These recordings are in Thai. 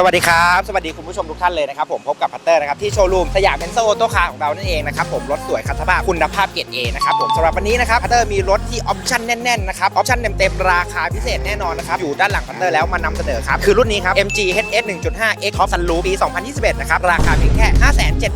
สวัสดีครับ สวัสดีคุณผู้ชมทุกท่านเลยนะครับผมพบกับพัตเตอร์นะครับที่โชว์รูมสยามเบนโซออโต้คาร์ของเรานั่นเองนะครับผมรถสวยคัสภาคุณภาพเกรดเอนะครับผมสำหรับวันนี้นะครับพัตเตอร์มีรถที่ออปชั่นแน่นๆนะครับออปชั่นเต็มๆราคาพิเศษแน่นอนนะครับอยู่ด้านหลังพัตเตอร์แล้วมานำเสนอครับคือรุ่นนี้ครับ MG HS 1.5 X Top Sunroof ปี 2021 นะครับราคาเพียงแค่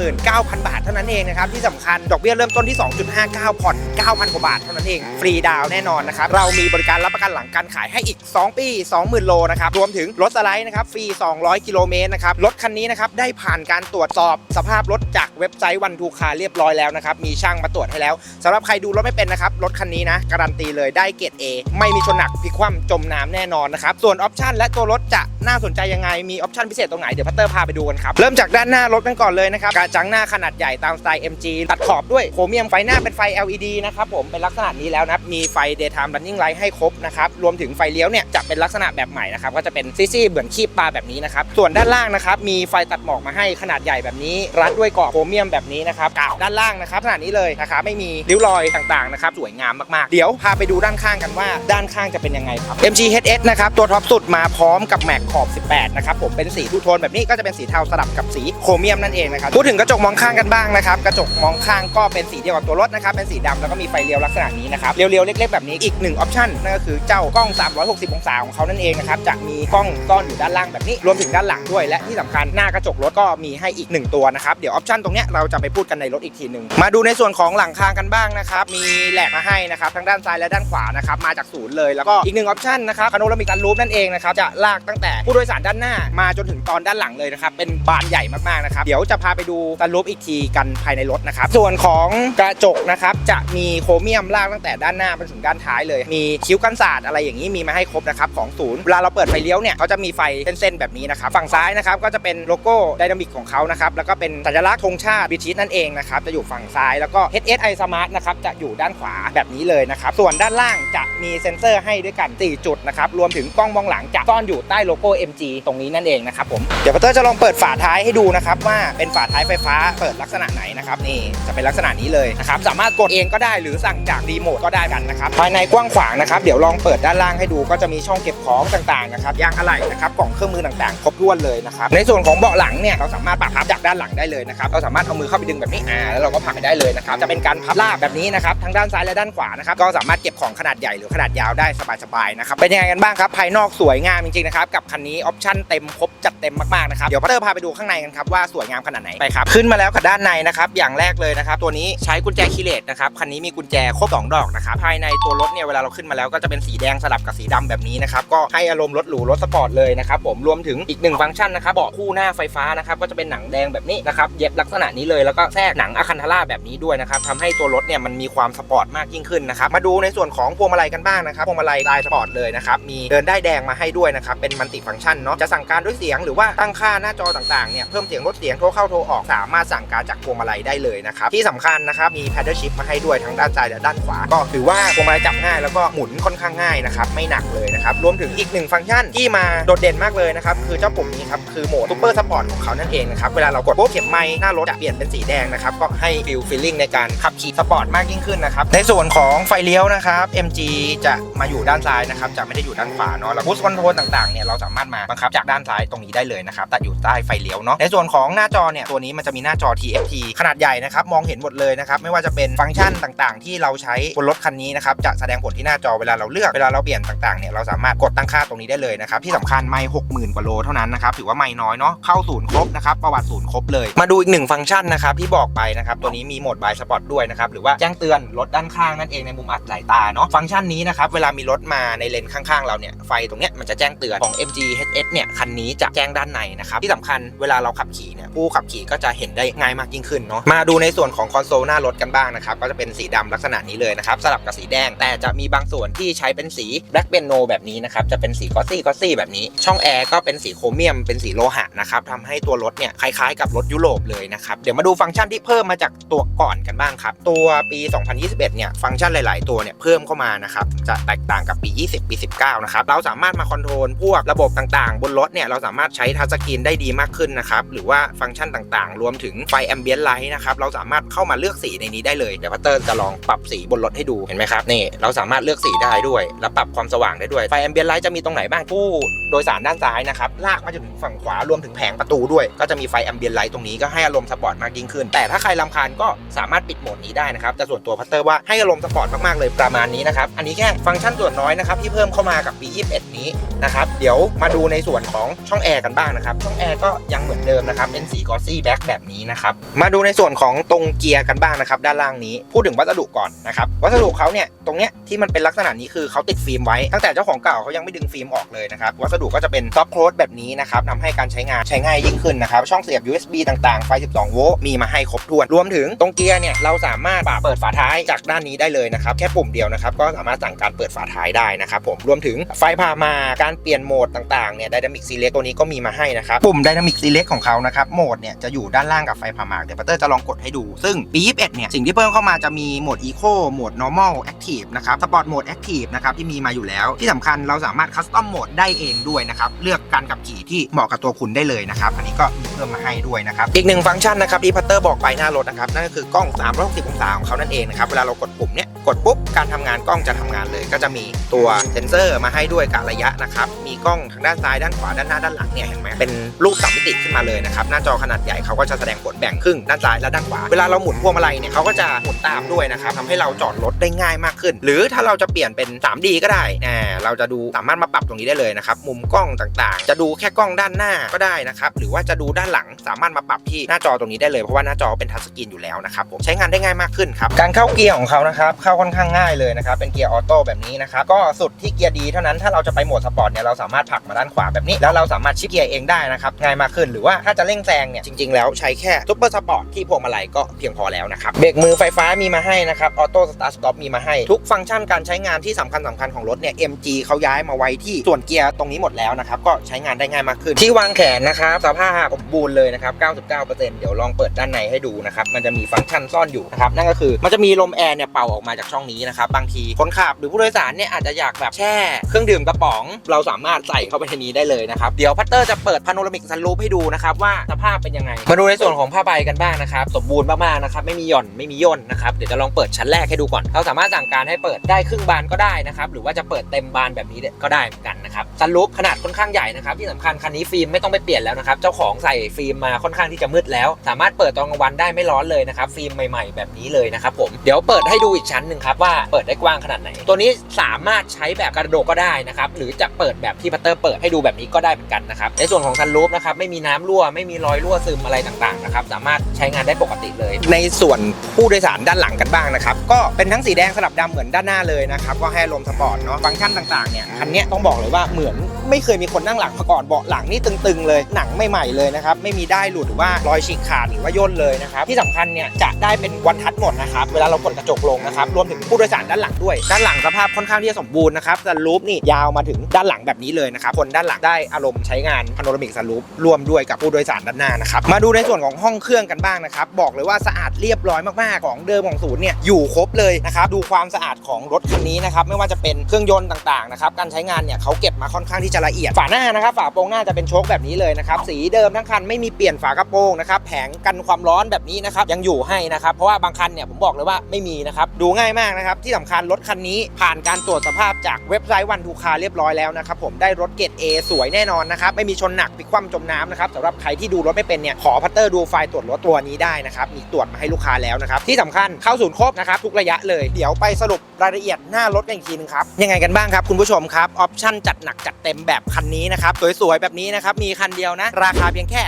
579,000 บาทเท่านั้นเองนะครับที่สำคัญดอกเบี้ยเริ่มต้นที่ 2.59 ผ่อน 9,000 กว่าบาทเท่านั้นเองฟรีดาวน์แน่นอนนะครับเรามีบริการรับประกันหลังการขายให้อีก 2 ปี 20,000 โลนะครับรวมถึงรถสไลด์นะครับฟรี200 กิโลเมตรนะครับ รถคันนี้นะครับได้ผ่านการตรวจสอบสภาพรถจากเว็บไซต์วันทูคาเรียบร้อยแล้วนะครับ มีช่างมาตรวจให้แล้วสำหรับใครดูรถไม่เป็นนะครับ รถคันนี้นะการันตีเลยได้เกรด A ไม่มีชนหนักพิกคว่ำจมน้ำแน่นอนนะครับ ส่วนออปชันและตัวรถจะ น่าสนใจยังไงมีออปชันพิเศษตรงไหนเดี๋ยวพัตเตอร์พาไปดูกันครับ เริ่มจากด้านหน้ารถกันก่อนเลยนะครับกระจังหน้าขนาดใหญ่ตามสไตล์ MG ตัดขอบด้วยโครเมียมไฟหน้าเป็นไฟ LED นะครับผมเป็นลักษณะนี้แล้วนะมีไฟ daytime running light ให้ครบนะครับรวมถึงไฟเลี้ยวเนี่ยจะเป็นลักษณะแบบใหม่นะครับก็จะเป็นซี่ๆเหมือนคีบปลาแบบนี้นะครับส่วนด้านล่างนะครับมีไฟตัดหมอกมาให้ขนาดใหญ่แบบนี้ รัดด้วยกรอบโครเมียมแบบนี้นะครับกาวด้านล่างนะครับขนาดนี้เลยนะครับไม่มีริ้วรอยต่างๆนะครับสวยงามมากๆ เดี๋ยวพาไปดูด้านข้างกันว่าด้านข้างจะเป็นยังไงครับ MG HS นะครับตัวท็อปสุดมาพร้อมกับแม็กอบ 18 นะครับผมเป็นสีทูโทนแบบนี้ก็จะเป็นสีเทาสลับกับสีโครเมียมนั่นเองนะครับพูดถึงกระจกมองข้างกันบ้างนะครับกระจกมองข้างก็เป็นสีเดียวกับตัวรถนะครับเป็นสีดำแล้วก็มีไฟเลี้ยวลักษณะนี้นะครับเรียวๆเล็กๆแบบนี้อีกหนึ่งออปชั่นนั่นก็คือเจ้ากล้อง 360 องศาของเขานั่นเองนะครับจะมีกล้องซ่อนอยู่ด้านล่างแบบนี้รวมถึงด้านหลังด้วย และที่สำคัญหน้ากระจกรถก็มีให้อีกหนึ่งตัวนะครับเดี๋ยวออปชั่นตรงเนี้ยเราจะไปพูดกันในรถอีกทีหนึ่งมาดูในส่วนของหลังคากันบ้างนะครับมีแหลกมาให้นะครับทั้งด้านซ้ายและด้านขวานะครับมาจากศูนย์เลยแล้วก็อีกหนึ่งออปชั่นนะครับคาโนรามิกันรูปนั่นเองนะครับจะลากตั้งแต่ผู้โดยสารด้านหน้ามาจนถึงตอนด้านหลังเลยนะครับ เป็นบานใหญ่มากๆนะครับ เดี๋ยวจะพาไปดูกันรูปอีกทีกันภายในรถนะครับ ส่วนของกระจกนะครับ จะมีโครเมียมลากตั้งแต่ด้านหน้าไปถึงด้านท้ายเลย มีคิ้วกันศาสตร์อะไรอย่างนี้มีมาให้ครบนะครับของศูนย์เวลาเราเปิดไฟเลี้ยวเนี่ยเขาจะมีไฟเส้นๆแบบนี้นะครับฝั่งซ้ายนะครับก็จะเป็นโลโก้ไดนามิกของเขานะครับแล้วก็เป็นสัญลักษณ์ธงชาติบิทิสนั่นเองนะครับจะอยู่ฝั่งซ้ายแล้วก็ HSI Smart นะครับจะอยู่ด้านขวาแบบนี้เลยนะครับส่วนด้านล่างจะมีเซ็นเซอร์ให้ด้วยกัน4จุดนะครับรวมถึงกล้องมองหลังจะซ่อนอยู่ใต้โลโก MG ตรงนี้นั่นเองนะครับผมเดี๋ยวพัตเตอร์จะลองเปิดฝาท้ายให้ดูนะครับว่าเป็นฝาท้ายไฟฟ้าเปิดลักษณะไหนนะครับนี่จะเป็นลักษณะนี้เลยนะครับสามารถกดเองก็ได้หรือสั่งจากรีโมทก็ได้กันนะครับภายในกว้างขวางนะครับเดี๋ยวลองเปิดด้านล่างให้ดูก็จะมีช่องเก็บของต่างๆนะครับยางอะไหล่นะครับกล่องเครื่องมือต่างๆ ครบถ้วนเลยนะครับในส่วนของเบาะหลังเนี่ยเราสามารถปรับพับจากด้านหลังได้เลยนะครับเราสามารถเอามือเข้าไปดึงแบบนี้อ่าแล้วเราก็ผลักไปได้เลยนะครับจะเป็นการพับลาบแบบนี้นะครับทั้งด้านซ้ายและด้านขวานะครับก็สามารถเก็บของขนาดใหญ่หรือขนาดยาวได้สบายๆนะครับเป็นยังไงกันบ้างครับภายนอกสวยงามจริงๆนะครับกับคันนี้ออปชั่นเต็มครบจัดเต็มมากๆนะครับเดี๋ยวพัตเตอร์พาไปดูข้างในกันครับว่าสวยงามขนาดไหนไปครับขึ้นมาแล้วกับด้านในนะครับอย่างแรกเลยนะครับตัวนี้ใช้กุญแจคีย์เลสนะครับคันนี้มีกุญแจครบสองดอกนะครับภายในตัวรถเนี่ยเวลาเราขึ้นมาแล้วก็จะเป็นสีแดงสลับกับสีดำแบบนี้นะครับก็ให้อารมณ์รถหรูรถสปอร์ตเลยนะครับผมรวมถึงอีกหนึ่งฟังก์ชันนะครับเบาะคู่หน้าไฟฟ้านะครับก็จะเป็นหนังแดงแบบนี้นะครับเย็บลักษณะนี้เลยแล้วก็แทรกหนังอะคันธาร่าแบบนี้ด้วยนะครับทำให้ตัวรถเนี่ยมันมีความสปอร์ตมากยิ่งขึ้นนะครับมาดูในส่วนของพวงมาลัยกันบ้างนะครับพวงมาลัยลายสปอร์ตเลยนะครับมีเดินได้ายแดงมาให้ด้วยนะครับเป็นมัลติฟังก์ชันเนาะจะสั่งการด้วยเสียงหรือว่าตั้งค่าหน้าจอต่างๆเนี่ยเพิ่มเสียงลดเสียงโทรเข้าโทรออกสามารถสั่งการจากพวงมาลัยได้เลยนะครับที่สำคัญนะครับมี paddle shift มาให้ด้วยทั้งด้านซ้ายและด้านขวา ก็ถือว่าพวงมาลัยจับง่ายแล้วก็หมุนค่อนข้างง่ายนะครับไม่หนักเลยนะครับรวมถึงอีกหนึ่งฟังก์ชันที่มาโดดเด่นมากเลยนะครับคือเจ้าปุ่มนี้ครับคือโหมดซูเปอร์สปอร์ตของเขานั่นเองนะครับเวลาเรากดปุ๊บเข็มไม้หน้ารถจะเปลี่ยนเป็นสีแดงนะครับก็ให้ฟิลฟีลลิ่งในการขับขี่สปอร์ตมากยิ่งขึ้นนะครับในส่วนของไฟเลี้ยวนะครับ MG จะมาอยู่ด้านซ้ายนะครับจะไม่ได้อยู่ด้านขวาเนาะแล้วพุชคอนโทรลต่างๆเนี่ยเราสามารถมาบังคับจากด้านซ้ายตรงนี้ได้เลยนะครับแต่อยู่ใต้ไฟเลี้ยวเนาะในส่วนของหน้าจอเนี่ยตัวนี้มันจะมีหน้าจอ TFT ขนาดใหญ่นะครับมองเห็นหมดเลยนะครับไม่ว่าจะเป็นฟังก์ชันต่างๆ ที่เราใช้บนรถคันนี้นะครับจะแสดงผลที่หน้าจอเวลาเราเลือกเวลาเราเปลี่ยนต่างๆเนี่ยเราสามารถกดตั้งค่าตรงนี้ได้เลยนะครับที่สำคัญไม่หกหมื่นกว่าโลเท่านั้นนะครับถือว่าไม่น้อยเนาะเข้าศูนย์ครบนะครับประวัติศูนย์ครบเลยมาดูอีกหนึ่งฟังก์ชันนะครับที่บอกไปนะครับตัวนี้มีโหมดบายสปอร์ตด้วยนะครับหรือว่าแจ้งเตือนรถด้านข้างนั่นเองในมุมอัดสายตาเนาะฟังก์ชันนี้นะครับเวลามีรถมาในเลนข้างๆ เราเนี่ยไฟตรงเนี้ยมันจะแจ้งเตือนของ MG HS เนี่ยคันนี้จะแจ้งด้านในนะครับที่สำคัญเวลาเราขับขี่เนี่ยผู้ขับขี่ก็จะเห็นได้ง่ายมากยิ่งขึ้นเนาะมาดูในส่วนของคอนโซลหน้ารถกันบ้างนะครับก็จะเป็นสีดำลักษณะนี้เลยนะครับสลับกับสีแดง แต่จะมีบางส่วนที่ใช้เป็นสี Black b e n o แบบนี้นะครับจะเป็นสีกอซี่กอซี่แบบนี้ ช่องแอร์ก็เป็นสีโครเมียมเป็นสีโลหะนะครับทำให้ตัวรถเนี่ยคล้ายๆกับรถยุโรปเลยนะครับเดี๋ยวมาดูฟังก์ชันที่เพิ่มมาจากตัวก่อนกันบ้างครับตัวปี 2021 เนี่ยฟังก์ชันหลาย ๆ ตัวเนี่ยเพิ่มเข้ามานะครับจะแตกต่างกับปี 20 ปี 19 นะครับเราสามารถมาคอนโทรลพวกระบบต่างๆ บนรถเนี่ยเราสามารถใช้ทัชสกรีนได้ดีมากขึ้นนะครับหรือว่าฟังก์ชันต่างๆ รวมถึงไฟแอมเบียนไลท์นะครับเราสามารถเข้ามาเลือกสีในนี้ได้เลยเดี๋ยวพัตเตอร์จะลองปรับสีบนรถให้ดูเห็นไหมครับนี่เราสามารถเลือกสีได้ด้วย แล้วปรับความสว่างได้ด้วยไฟแอมเบียนไลท์จะมีตรงไหนบ้างผู้โดยสารด้านซ้ายนะครับลากมาจนถึงฝั่งขวารวมถึงแผงประตูด้วย ก็จะมีไฟแอมเบียนไลท์ตรงนี้ก็ให้อารมณ์สปอร์ตมากยิ่งขึ้น แต่ถ้าใครลำคาญก็สามารถปิดโหมดนี้ได้นะครับแต่ส่วนตัวพัตเตอร์ว่าให้อารมณ์สปอร์ตมากๆเลยประมาณนี้นะครับอันนี้แค่ฟังก์ชันส่วนน้อยนะครับที่เพิ่มเข้ามากับ B21 นี้นะครับเดี๋ยวมาาดูในส่วนของช่องแอร์กันบ้างนะครับ ช่องแอร์ก็ยังเหมือนเดิมนะครับเป็นสีกอซี่แบ็คแบบนี้นะครับ มาดูในส่วนของตรงเกียร์กันบ้างนะครับ ด้านล่างนี้พูดถึงวัสดุก่อนนะครับ วัสดุเขาเนี่ยตรงเนี้ยที่มันเป็นลักษณะนี้คือเขาติดฟิล์มไว้ตั้งแต่เจ้าของเก่าเขายังไม่ดึงฟิล์มออกเลยนะครับ วัสดุก็จะเป็นซอฟต์โคลดแบบนี้นะครับทำให้การใช้งานใช้ง่ายยิ่งขึ้นนะครับ ช่องเสียบ USB ต่างๆ ไฟ 12 โวลต์มีมาให้ครบถ้วน รวมถึงตรงเกียร์เนี่ยเราสามารถปรับเปิดฝาท้ายจากด้านนี้ได้เลยนะครับ แค่ปุ่มเดียวนะครับ ก็สามารถสั่งการเปิดฝาท้ายได้นะครับผม รวมถึงไฟพามา การเปลี่ยนโหมดต่างๆเนี่ย Dynamic Select ตัวนี้ก็มีมาให้นะครับปุ่ม Dynamic Select ของเขานะครับโหมดเนี่ยจะอยู่ด้านล่างกับไฟพามาเดี๋ยวปัตเตอร์จะลองกดให้ดู ซึ่ง B21 เนี่ย สิ่งที่เพิ่มเข้ามาจะมีโหมด Eco โหมด Normal Active นะครับ Sport Mode Active นะครับที่มีมาอยู่แล้ว ที่สำคัญเราสามารถคัสตอมโหมดได้เองด้วยนะครับเลือกการขับขี่ที่เหมาะกับตัวคุณได้เลยนะครับอันนี้ก็มีเพิ่มมาให้ด้วยนะครับอีกหนึ่งฟังก์ชันนะครับที่พัตเตอร์บอกไปหน้ารถนะครับนั่นก็คือกล้อง 360 องศาของเขานั่นเองนะครับเวลาเรากดปุ่มเนี่ย กดปุ๊บการทำงานกล้องจะทำงานเลย ก็จะมีตัวเซ็นเซอร์มาให้ด้วยกะระยะนะครับมีกล้องทางด้านซ้ายด้านขวาด้านหน้าด้านหลังเนี่ยเห็นไหมเป็นรูปสามมิติขึ้นมาเลยนะครับหน้าจอขนาดใหญ่เขาก็จะแสดงผลแบ่งครึ่งด้านซ้ายและด้านขวาเวลาเราหมุนพวงมาลัยเนี่ยเขาก็จะหมุนตามด้วยนะครับทำให้เราจอดรถได้ง่ายมากขึ้น หรือถ้าเราจะเปลี่ยนเป็น 3D ก็ได้อ่าเราจะดูสามารถมาปรับตรงนี้ได้เลยนะครับมุมกล้องต่างๆ จะดูแค่กล้องด้านหน้าก็ได้นะครับหรือว่าจะดูด้านหลังสามารถมาปรับที่หน้าจอตรงนี้ได้เลยเพราะว่าหน้าจอเป็นทัชสกรีนอยู่แล้วนะครับผมใช้งานได้ง่ายมากขึ้นครับการเข้าเกียร์ของเขานะครับเข้าค่อนข้างง่ายเลยนะครับเป็นเกียร์ออโต้แบบนี้นะครับก็สุดที่เกียร์ดีเท่านั้นถ้าเราจะไปโหมดสปอร์ตเนี่ยเราสามารถผลักมาด้านขวาแบบนี้แล้วเราสามารถชิปเกียร์เองได้นะครับง่ายมากขึ้นหรือว่าถ้าจะเร่งแซงเนี่ยจริงๆแล้วใช้แค่ซุปเปอร์สปอร์ตที่พวงมาลัยก็เพียงพอแล้วนะครับเบรกมือไฟฟ้ามีมาให้นะครับออโต้สตาร์ทสต็อปมีมาให้ทุกฟังก์ชันการใช้งานที่สำคัญสำคัญของรถเนี่ย MG เขาย้ายมาไว้ที่ส่วนเกียร์ตรงนี้หมดแล้วนะครับก็ใช้งานได้ง่ายมากขึ้น ที่วางแขนนะครับสภาพสมบูรณ์เลยนะครับ 99%เดี๋ยวลองเปิดด้านในให้ดูนะครับมันจะมีฟังก์ชันซ่อนอยู่นะครับนั่นก็คือมันจะมีลมแอร์เนี่ยเป่าออกมาจากช่องนี้นะครับ บางทีคนขับหรือผู้โดยสารเนี่ยอาจจะอยากแบบแช่เครื่องดื่มกระป๋อง เราสามารถใส่เข้าไปในนี้ได้เลยนะครับ เดี๋ยวพัตเตอร์จะเปิดพาโนรามิกซันรูฟให้ดูนะครับว่าสภาพเป็นยังไง มาดูในส่วนของผ้าใบกันบ้างนะครับ สมบูรณ์มากๆนะครับ ไม่มีหย่อนไม่มีย่นนะครับ เดี๋ยวจะลองเปิดชั้นแรกให้ดูก่อน เราสามารถสั่งการให้เปิดได้ครึ่งบานก็ได้นะครับ หรือว่าจะเปิดเต็มบานแบบนี้ก็ได้เหมือนกันนะครับซันรูฟขนาดค่อนข้างใหญ่นะครับที่สำคัญคันนี้ฟิล์มไม่ต้องไปเปลี่ยนแล้วนะครับเจ้าของใส่ฟิล์มมาค่อนข้างที่จะมืดแล้ว สามารถเปิดตอนกลางวันได้ไม่ร้อนเลยนะครับฟิล์มใหม่ ๆ แบบนี้เลยนะครับผมเดี๋ยวเปิดให้ดูอีกชั้นหนึ่งครับว่าเปิดได้กว้างขนาดไหน ตัวนี้สามารถใช้แบบกระโดดก็ได้นะครับหรือจะเปิดแบบที่พัตเตอร์เปิดให้ดูแบบนี้ก็ได้เหมือนกันนะครับในส่วนของซันรูฟนะครับไม่มีน้ำรั่วไม่มีรอยรั่วซึมอะไรต่างๆนะครับสามารถใช้งานได้ปกติเลย ในส่วนผู้โดยสารด้านหลังกันบ้างนะครับก็เป็นทั้งสีแดงสลับดำเหมือนด้านหน้าเลยนะครับก็ให้ลมสปอร์ตเนาะฟังก์ชันต่างๆเนี่ยคันนี้ต้องบอกเลยว่าเหมือน ไม่เคยมีคนนั่งหลังมาก่อนเบาะหลังนี่ตึงๆ เลยหนังใหม่ๆเลยนะครับไม่มีได้หลุดหรือว่ารอยฉีกขาดหรือว่าย่นเลยนะครับที่สำคัญเนี่ยจะได้เป็นวันทัดหมดนะครับเวลาเรากดกระจกลงนะครับรวมถึงผู้โดยสารด้านหลังด้วยด้านหลังสภาพค่อนข้างที่จะสมบูรณ์นะครับซันรูฟนี่ยาวมาถึงด้านหลังแบบนี้เลยนะครับคนด้านหลังได้อารมณ์ใช้งานพาโนรามิกซันรูฟรวมด้วยกับผู้โดยสารด้านหน้านะครับมาดูในส่วนของห้องเครื่องกันบ้างนะครับบอกเลยว่าสะอาดเรียบร้อยมากๆของเดิมของศูนย์เนี่ยอยู่ครบเลยนะครับดูความสะอาดของรถคันนี้นะครับไม่ว่าจะเป็นเครื่องยนต์ต่างๆนะครับการใช้งานเนี่ยเขาเก็บมาค่อนข้างที่จะละเอียด ฝาหน้านะครับ ฝาโปรงหน้าจะเป็นโชคแบบนี้เลยนะครับ สีเดิมทั้งคันไม่มีเปลี่ยนฝากระโปรงนะครับ แผงกันความร้อนแบบนี้นะครับ ยังอยู่ให้นะครับ เพราะว่าบางคันเนี่ยผมบอกเลยว่าไม่มีนะครับ ดูง่ายมากนะครับ ที่สำคัญรถคันนี้ผ่านการตรวจสภาพจากเว็บไซต์วันทูคาเรียบร้อยแล้วนะครับ ผมได้รถเกรด A สวยแน่นอนนะครับ ไม่มีชนหนักพลิกคว่ำจมน้ำนะครับสำหรับใครที่ดูรถไม่เป็นเนี่ยขอพัตเตอร์ดูไฟล์ตรวจรถตัวนี้ได้นะครับมีตรวจมาให้ลูกค้าแล้วนะครับที่สำคัญเข้าศูนย์ครบนะครับทุกระยะเลยเดี๋ยวไปสรุปรายละเอียดหน้ารถกันอีกทีนึงครับยังไงกันบ้างครับคุณผู้ชมครับออปชั่นจัดหนักจัดเต็มแบบคันนี้นะครับ สวยๆ แบบนี้นะครับ มีคันเดียวนะ ราคาเพียงแค่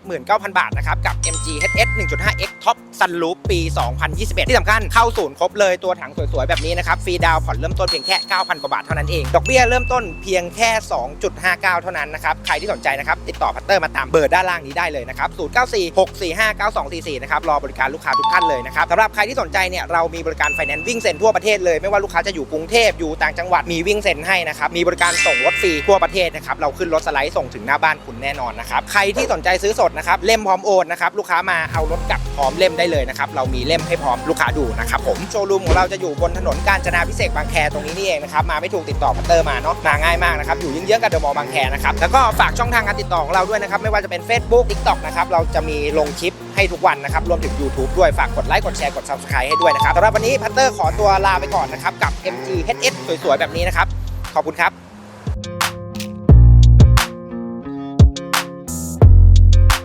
579,000 บาทนะครับ กับ MG HS 1.5X Top Sunroof ปี 2021 ที่สำคัญเข้าศูนย์ครบเลยตัวถังสวยๆ แบบนี้นะครับฟรีดาวน์ผ่อนเริ่มต้นเพียงแค่ 9,000 กว่าบาทเท่านั้นเอง ดอกเบี้ยเริ่มต้นเพียงแค่ 2.59 เท่านั้นนะครับ ใครที่สนใจนะครับติดต่อพัตเตอร์มาตามเบอร์ด้านล่างนี้ได้เลยนะครับ0946459244นะครับรอบริการลูกค้าทุกท่านเลยนะครับสำหรับใครที่สนใจเนี่ยเรามีบริการไฟแนนซ์วิ่งเซ็นทั่วประเทศเลยไม่ว่าลูกค้าจะอยู่กรุงเทพอยู่ต่างจังหวัดมีวิ่งเซ็นให้นะครับมีบริการส่งรถฟรีทั่วประเทศนะครับเราขึ้นรถสไลด์ส่งถึงหน้าบ้านคุณแน่นอนนะครับใครที่สนใจซื้อสดนะครับเล่มพร้อมโอนนะครับลูกค้ามาเอารถกลับพร้อมเล่มได้เลยนะครับเรามีเล่มให้พร้อมลูกค้าดูนะครับผมโชว์รูมของเราจะอยู่บนถนนกาญจนาพิเศษบางแคตรงนี้นี่เองนะครับมาไม่ถูกติดต่อพัตเตอร์มาเนาะมาง่ายมากนะครับอยู่เยื้องๆกับเดอะมอลล์บางแคนะครับแล้วก็ฝากช่องทางการติดต่อของเราด้วยนะครับไม่ว่าจะเป็น Facebook TikTok นะครับเราจะมีลงคลิปให้ทุกวันนะครับรวมถึง YouTube ด้วยฝากกดไลค์กดแชร์กด Subscribe ให้ด้วยนะครับสำหรับวันนี้พัตเตอร์ขอตัวลาไปก่อนนะครับกับ MG HS สวยๆแบบนี้นะครับขอบคุณครับ